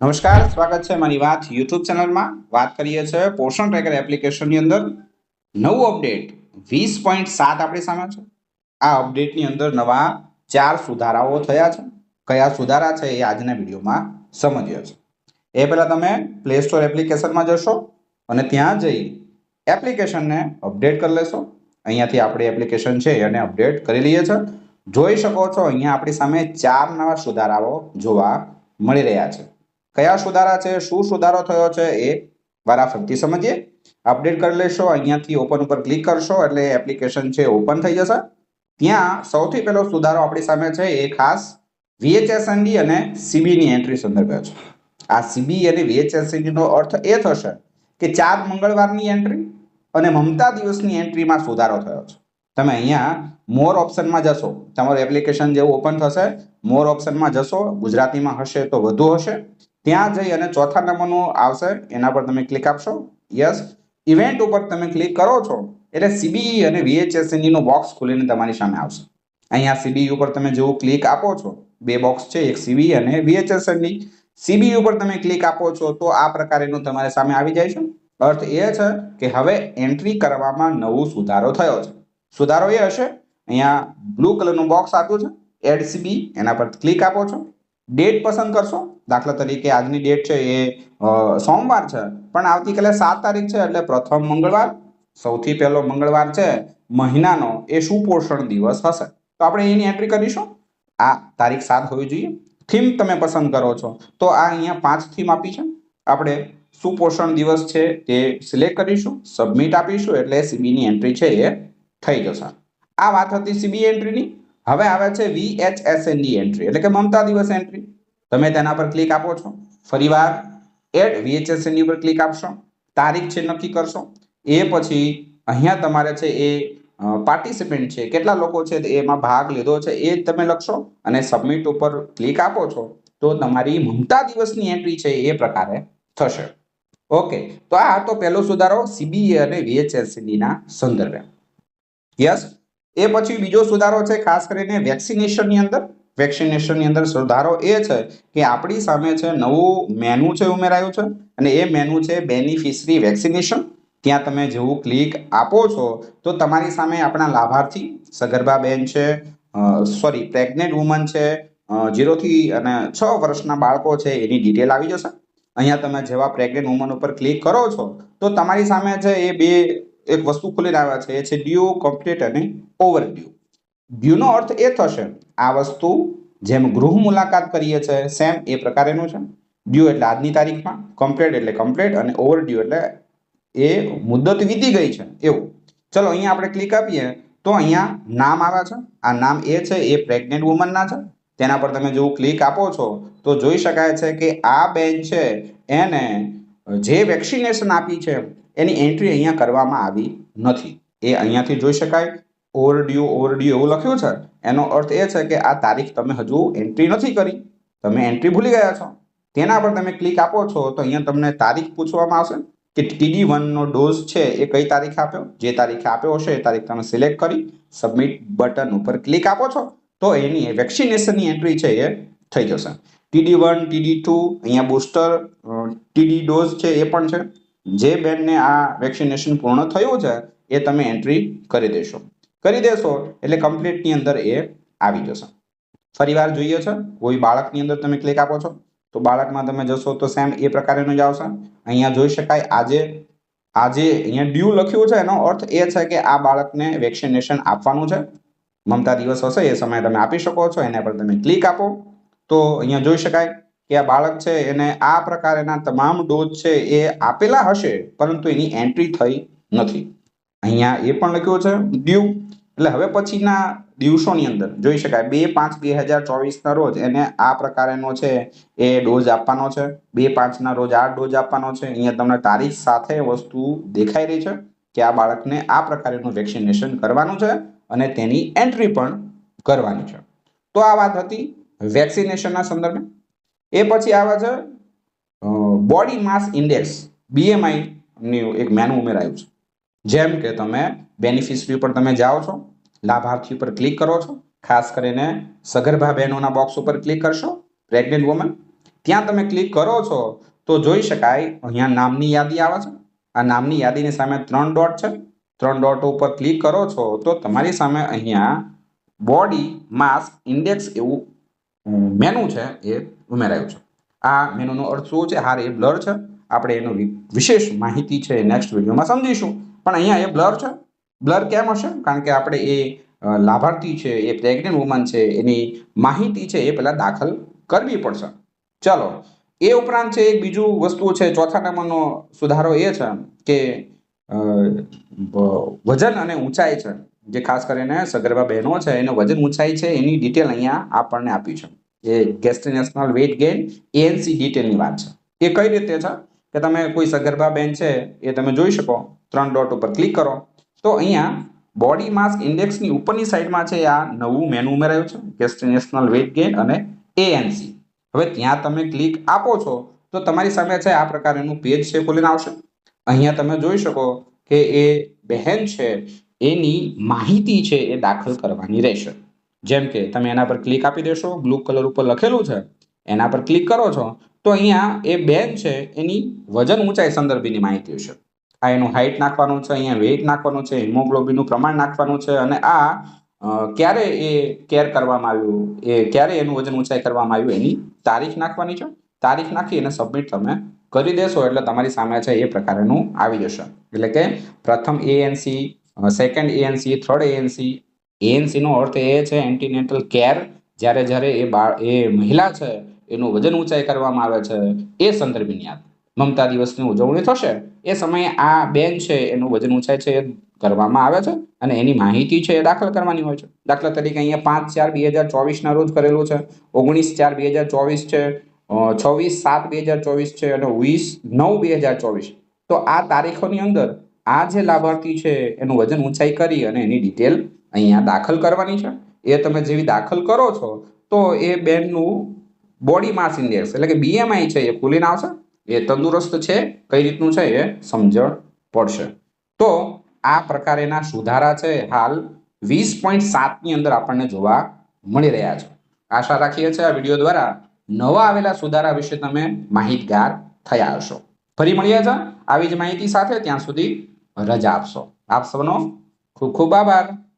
નમસ્કાર, સ્વાગત છે મારી વાત યુટ્યુબ ચેનલમાં. વાત કરીએ છીએ પોષણ ટ્રેકર એપ્લિકેશનની અંદર નવું અપડેટ વીસ પોઈન્ટ સાત આપણી સામે છે. આ અપડેટની અંદર નવા ચાર સુધારાઓ થયા છે. કયા સુધારા છે એ આજના વિડીયોમાં સમજીએ છે એ પહેલાં તમે પ્લે સ્ટોર એપ્લિકેશનમાં જશો અને ત્યાં જઈ એપ્લિકેશનને અપડેટ કરી લેશો. અહીંયાથી આપણી એપ્લિકેશન છે એને અપડેટ કરી લઈએ છીએ. જોઈ શકો છો, અહીંયા આપણી સામે ચાર નવા સુધારાઓ જોવા મળી રહ્યા છે. કયા સુધારા છે, શું સુધારો થયો છે એ વારાફરતી સમજીએ. અપડેટ કરી લેશો, અહીંયાથી ઓપન ઉપર ક્લિક કરશો એટલે એપ્લિકેશન છે ઓપન થઈ જશે. ત્યાં સૌથી પહેલો સુધારો આપણી સામે છે એ ખાસ વીએચએસએનડી અને સીબીની એન્ટ્રી સંદર્ભે છે. આ સીબી અને વીએચએસએનડીનો અર્થ એ થશે કે ચાર મંગળવારની એન્ટ્રી અને મમતા દિવસની એન્ટ્રીમાં સુધારો થયો છે. તમે અહીંયા મોર ઓપ્શનમાં જશો. તમારું એપ્લિકેશન જેવું ઓપન થશે. મોર ઓપ્શનમાં જશો. ગુજરાતીમાં હશે તો વધુ હશે. ત્યાં જઈ અને ચોથા નંબરનું આવશે, એના પર તમે ક્લિક આપશો. યસ ઇવેન્ટ ઉપર તમે ક્લિક કરો છો, એટલે સીબીઈ અને VHSND નું બોક્સ ખુલીને તમારી સામે આવશે. અહીંયા સીબીઈ ઉપર તમે જેવું ક્લિક આપો છો, બે બોક્સ છે, એક સીબી અને VHSND સીબીઈ ઉપર તમે ક્લિક આપો છો, તો આ પ્રકારેનું તમારી સામે આવી જાય છે. અર્થ એ છે કે હવે એન્ટ્રી કરવામાં નવો સુધારો થયો છે. સુધારો એ હશે, અહીંયા બ્લુ કલરનું બોક્સ આપ્યું છે એડ સીબી એના પર ક્લિક આપો છો. ડેટ પસંદ કરશો દાખલા તરીકે આજની ડેટ છે એ સોમવાર છે. પણ આવતીકાલે સાત તારીખ છે એટલે પ્રથમ મંગળવાર, સૌથી પહેલો મંગળવાર છે, મહિનાનો. એ સુપોષણ દિવસ હશે. તો આપણે એની એન્ટ્રી કરીશું. આ તારીખ સાત હોવી જોઈએ. થીમ તમે પસંદ કરો છો. તો આ અહીંયા પાંચ થીમ આપી છે. આપણે સુપોષણ દિવસ છે તે સિલેક્ટ કરીશું સબમિટ આપીશું એટલે સીબીની એન્ટ્રી છે એ થઈ જશે. આ વાત હતી સીબી એન્ટ્રીની હવે આવે છે વીએચએસએનની એન્ટ્રી એટલે કે મમતા દિવસ એન્ટ્રી તમે તેના પર ક્લિક આપો છો. ફરીવાર એડ VHSND ઉપર ક્લિક આપશો. તારીખ છે, નક્કી કરશો. એ પછી અહીંયા તમારે છે એ પાર્ટિસિપન્ટ છે, કેટલા લોકો છે એમાં ભાગ લીધો છે એ તમે લખશો અને સબમિટ ઉપર ક્લિક આપો છો તો તમારી મમતા દિવસની એન્ટ્રી છે એ પ્રકારે થશે. ઓકે, તો આ તો પહેલો સુધારો સીબીએ અને VHSND ના સંદર્ભે. યસ એ પછી બીજો સુધારો છે ખાસ કરીને વેક્સિનેશનની અંદર. વેક્સિનેશનની અંદર સુધારો એ છે કે આપણી સામે છે નવું મેનુ છે ઉમેરાયું છે અને એ મેનુ છે બેનિફિશરી વેક્સિનેશન ત્યાં તમે જેવું ક્લિક આપો છો, તો તમારી સામે આપણા લાભાર્થી સગર્ભા બેન છે સોરી પ્રેગ્નેન્ટ વુમન છે જીરોથી અને છ વર્ષના બાળકો છે, એની ડિટેલ આવી જશે. અહીંયા તમે જેવા પ્રેગ્નેન્ટ વુમન ઉપર ક્લિક કરો છો, તો તમારી સામે છે એ બે, એક વસ્તુ ખુલીને આવ્યા છે, એ છે ડ્યુ કમ્પ્લીટ અને ઓવર ડ્યુ ડ્યુનો અર્થ એ થશે, આ વસ્તુ જેમ ગૃહ મુલાકાત કરીએ છીએ સેમ એ પ્રકારેનું છે. ડ્યુ એટલે આજની તારીખમાં કમ્પ્લેટ એટલે કમ્પ્લેટ અને ઓવર ડ્યુ એટલે એ મુદ્દત વીતી ગઈ છે, એવું. ચલો, અહીંયા આપણે ક્લિક આપીએ, તો અહીંયા નામ આવ્યા છે. આ નામ એ છે, એ પ્રેગ્નેન્ટ વુમનના છે. તેના પર તમે જેવું ક્લિક આપો છો, તો જોઈ શકાય છે કે આ બેન છે, એને જે વેક્સિનેશન આપી છે, એની એન્ટ્રી અહીંયા કરવામાં આવી નથી. એ અહીંયાથી જોઈ શકાય. ઓવરડ્યુ ઓવરડ્યુ એવું લખ્યું છે. એનો અર્થ એ છે કે આ તારીખ તમે હજુ એન્ટ્રી નથી કરી. તમે એન્ટ્રી ભૂલી ગયા છો. તેના પર તમે ક્લિક આપો છો તો અહીંયા તમને તારીખ પૂછવામાં આવશે કે ટીડી વનનો ડોઝ છે એ કઈ તારીખે આપ્યો? જે તારીખે આપ્યો હશે એ તારીખ તમે સિલેક્ટ કરી સબમિટ બટન ઉપર ક્લિક આપો છો તો એની વેક્સિનેશનની એન્ટ્રી છે એ થઈ જશે. ટીડી વન ટીડી ટુ અહીંયા બુસ્ટર ટીડી ડોઝ છે એ પણ છે. જે બેનને આ વેક્સિનેશન પૂર્ણ થયું છે એ તમે એન્ટ્રી કરી દેશો. કરી દેશો એટલે કમ્પ્લીટની અંદર એ આવી જશે. ફરીવાર જોઈએ છે, કોઈ બાળકની અંદર તમે ક્લિક આપો છો, તો બાળકમાં તમે જશો તો સેમ એ પ્રકારનું જ આવશે. અહીંયા જોઈ શકાય આજે આજે અહીંયા ડ્યુ લખ્યું છે, એનો અર્થ એ છે કે આ બાળકને વેક્સિનેશન આપવાનું છે. મમતા દિવસ હશે, એ સમયે તમે આપી શકો છો, એના પર તમે ક્લિક આપો. તો અહીંયા જોઈ શકાય કે આ બાળક છે, એને આ પ્રકારના તમામ ડોઝ છે એ આપેલા હશે, પરંતુ એની એન્ટ્રી થઈ નથી. અહીંયા એ પણ લખ્યું છે ડ્યુ એટલે હવે પછીના દિવસોની અંદર જોઈ શકાય, બે પાંચ બે હજાર ચોવીસના રોજ એને આ પ્રકારેનો છે, એ ડોઝ આપવાનો છે, બે પાંચના રોજ આ ડોઝ આપવાનો છે. અહીંયા તમને તારીખ સાથે વસ્તુ દેખાઈ રહી છે કે આ બાળકને આ પ્રકારનું વેક્સિનેશન કરવાનું છે અને તેની એન્ટ્રી પણ કરવાની છે. તો આ વાત હતી વેક્સિનેશનના સંદર્ભે. એ પછી આવે છે બોડી માસ ઇન્ડેક્સ બીએમઆઈ ની એક મેનુ ઉમેરાયું છે. જેમ કે તમે બેનિફિશરી ઉપર તમે જાઓ છો, લાભાર્થી ઉપર ક્લિક કરો છો, ખાસ કરીને સગર્ભા બહેનોના બોક્સ ઉપર ક્લિક કરશો પ્રેગ્નેન્ટ વુમન ત્યાં તમે ક્લિક કરો છો, તો જોઈ શકાય અહીંયા નામની યાદી આવે છે. આ નામની યાદીની સામે ત્રણ ડોટ છે. ત્રણ ડોટ ઉપર ક્લિક કરો છો, તો તમારી સામે અહીંયા બોડી માસ ઇન્ડેક્સ એવું મેનુ છે, એ ઉમેરાયું છે. આ મેનુનો અર્થ શું છે? હાર એ બ્લર છે. આપણે એનો વિશેષ માહિતી છે નેક્સ્ટ વિડીયોમાં સમજીશું. પણ અહીંયા એ બ્લર છે. બ્લર કેમ હશે? કારણ કે આપણે એ લાભાર્થી છે, એ પ્રેગ્નેન્ટ વુમન છે, એની માહિતી છે એ પહેલાં દાખલ કરવી પડશે. ચાલો, એ ઉપરાંત છે એક બીજું વસ્તુ છે, ચોથા નંબરનો સુધારો એ છે કે વજન અને ઊંચાઈ છે. જે ખાસ કરીને સગર્ભા બહેનો છે, એનું વજન ઊંચાઈ છે, એની ડિટેલ અહીંયા આપણને આપી છે. એ ગેસ્ટ્રિનેશનલ વેટ ગેઇન એએનસી ડિટેલની વાત છે. એ કઈ રીતે છે? કે તમે કોઈ સગર્ભા બેન છે, એ તમે જોઈ શકો. ત્રણ ડોટ ઉપર ક્લિક કરો. તો અહીંયા બોડી માસ ઇન્ડેક્સની ઉપરની સાઈડમાં છે આ નવું મેનુ ઉમેરાયું છે ગેસ્ટ્રિનેશનલ વેટ ગેઇન અને એએનસી હવે ત્યાં તમે ક્લિક આપો છો, તો તમારી સામે છે આ પ્રકારનું પેજ છે ખોલીને આવશે. અહીંયા તમે જોઈ શકો કે એ બહેન છે, એની માહિતી છે એ દાખલ કરવાની રહેશે. જેમ કે તમે એના પર ક્લિક આપી દેશો, બ્લુ કલર ઉપર લખેલું છે, એના પર ક્લિક કરો છો તો અહીંયા એ બેન છે, એની વજન ઊંચાઈ સંદર્ભીની માહિતી હશે. આ એનું હાઇટ નાખવાનું છે, અહીંયા વેઇટ નાખવાનું છે હિમોગ્લોબિનનું પ્રમાણ નાખવાનું છે અને આ ક્યારે એ કેર કરવામાં આવ્યું, એ ક્યારે એનું વજન ઊંચાઈ કરવામાં આવ્યું એની તારીખ નાખવાની છે. તારીખ નાખી અને સબમિટ તમે કરી દેશો એટલે તમારી સામે છે એ પ્રકારનું આવી જશે. એટલે કે પ્રથમ ANC second ANC third ANC એએનસીનો અર્થ એ છે એન્ટીનેટલ કેર જ્યારે જ્યારે એ બાળ એ મહિલા છે એનું વજન ઊંચાઈ કરવામાં આવે છે, એ સંદર્ભની યાદ. મમતા દિવસની ઉજવણી થશે, એ સમયે આ બેન છે, એનું વજન ઊંચાઈ છે એ કરવામાં આવે છે અને એની માહિતી છે એ દાખલ કરવાની હોય છે. દાખલા તરીકે અહીંયા પાંચ ચાર બે હજાર ચોવીસના રોજ કરેલું છે, ઓગણીસ ચાર બે હજાર ચોવીસ છે છવ્વીસ સાત બે હજાર ચોવીસ છે અને વીસ નવ બે હજાર ચોવીસ. તો આ તારીખોની અંદર આ જે લાભાર્થી છે એનું વજન ઊંચાઈ કરી અને એની ડિટેલ અહીંયા દાખલ કરવાની છે. એ તમે જેવી દાખલ કરો છો, તો એ બેનનું બોડી માસ ઇન્ડેક્સ એટલે કે બીએમઆઈ છે, એ ખુલીને આવશે. એ તંદુરસ્ત છે, કઈ રીતનું છે, એ સમજણ પડશે. તો આ પ્રકારેના સુધારા છે, હાલ વીસ પોઈન્ટ સાતની અંદર આપણને જોવા મળી રહ્યા છે. આશા રાખીએ છીએ આ વીડિયો દ્વારા નવા આવેલા સુધારા વિશે તમે માહિતગાર થયા હશો. ફરી મળીએ છે આવી જ માહિતી સાથે, ત્યાં સુધી રજા આપશો. આપ સૌનો ખૂબ ખૂબ આભાર.